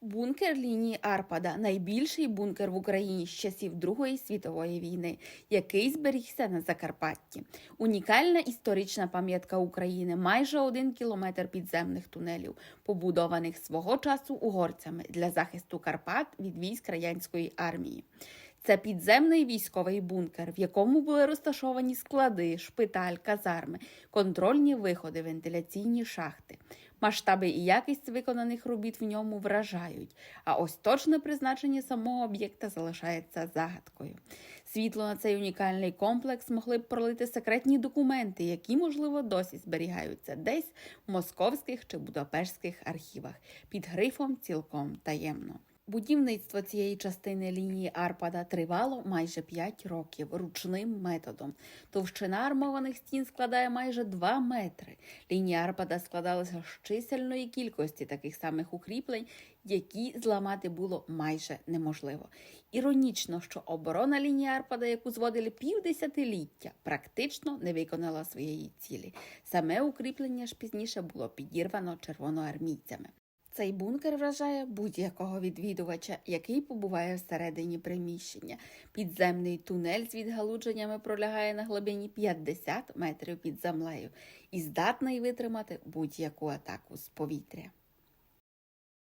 Бункер лінії Арпада найбільший бункер в Україні з часів Другої світової війни, який зберігся на Закарпатті. Унікальна історична пам'ятка України майже один кілометр підземних тунелів, побудованих свого часу угорцями для захисту Карпат від військ радянської армії. Це підземний військовий бункер, в якому були розташовані склади, шпиталь, казарми, контрольні виходи, вентиляційні шахти. Масштаби і якість виконаних робіт в ньому вражають, а ось точне призначення самого об'єкта залишається загадкою. Світло на цей унікальний комплекс могли б пролити секретні документи, які, можливо, досі зберігаються десь в московських чи будапештських архівах під грифом цілком таємно. Будівництво цієї частини лінії Арпада тривало майже 5 років ручним методом. Товщина армованих стін складає майже 2 метри. Лінія Арпада складалася з чисельної кількості таких самих укріплень, які зламати було майже неможливо. Іронічно, що оборона лінії Арпада, яку зводили півдесятиліття, практично не виконала своєї цілі. Саме укріплення ж пізніше було підірвано червоноармійцями. Цей бункер вражає будь-якого відвідувача, який побуває всередині приміщення. Підземний тунель з відгалудженнями пролягає на глибині 50 метрів під землею і здатний витримати будь-яку атаку з повітря.